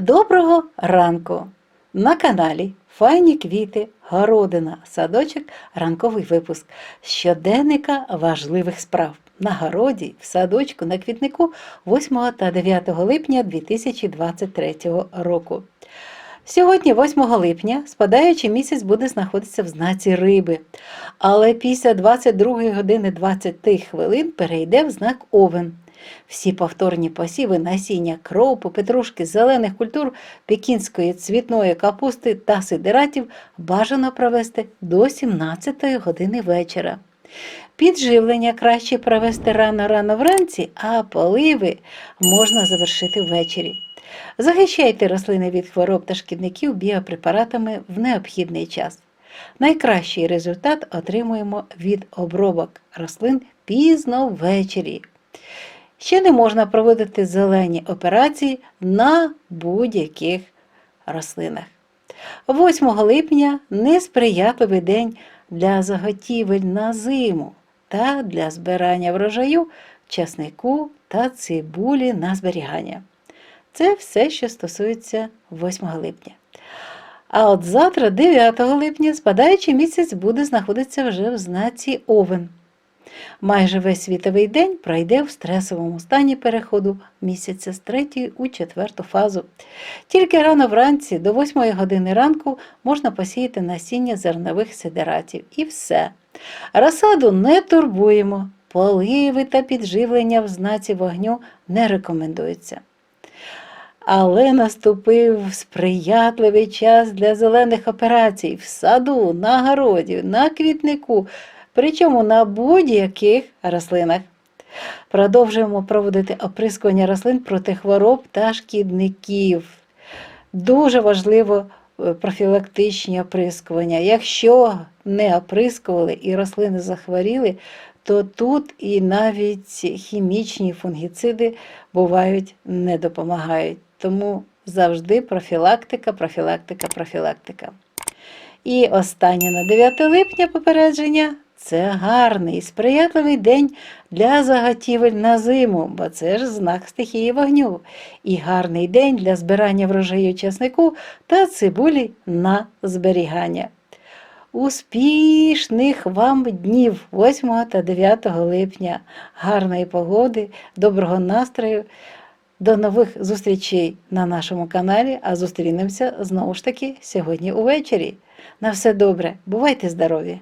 Доброго ранку! На каналі Файні квіти, городина, садочок, ранковий випуск щоденника важливих справ на городі, в садочку, на квітнику 8 та 9 липня 2023 року. Сьогодні, 8 липня, спадаючий місяць буде знаходитися в знаці риби, але після 22 години 20 хвилин перейде в знак Овен. Всі повторні посіви насіння кропу, петрушки, зелених культур, пекінської цвітної капусти та сидератів бажано провести до 17 години вечора. Підживлення краще провести рано-рано вранці, а поливи можна завершити ввечері. Захищайте рослини від хвороб та шкідників біопрепаратами в необхідний час. Найкращий результат отримуємо від обробок рослин пізно ввечері. Ще не можна проводити зелені операції на будь-яких рослинах. 8 липня несприятливий день для заготівель на зиму та для збирання врожаю часнику та цибулі на зберігання. Це все, що стосується 8 липня. А от завтра, 9 липня, спадаючий місяць буде знаходитися вже в знаці Овен. Майже весь світовий день пройде в стресовому стані переходу місяця з третьої у четверту фазу. Тільки рано вранці до 8 години ранку можна посіяти насіння зернових сидератів. І все. Розсаду не турбуємо, поливи та підживлення в знаці вогню не рекомендуються. Але наступив сприятливий час для зелених операцій в саду, на городі, на квітнику, причому на будь-яких рослинах. Продовжуємо проводити оприскування рослин проти хвороб та шкідників. Дуже важливо е, профілактичні оприскування. Якщо не оприскували і рослини захворіли, то тут і навіть хімічні фунгіциди бувають не допомагають. Тому завжди профілактика, профілактика, профілактика. І останнє на 9 липня попередження це гарний, сприятливий день для заготівель на зиму, бо це ж знак стихії вогню. І гарний день для збирання врожаю часнику та цибулі на зберігання. Успішних вам днів 8 та 9 липня, гарної погоди, доброго настрою. До нових зустрічей на нашому каналі, а зустрінемося знову ж таки сьогодні увечері. На все добре, бувайте здорові!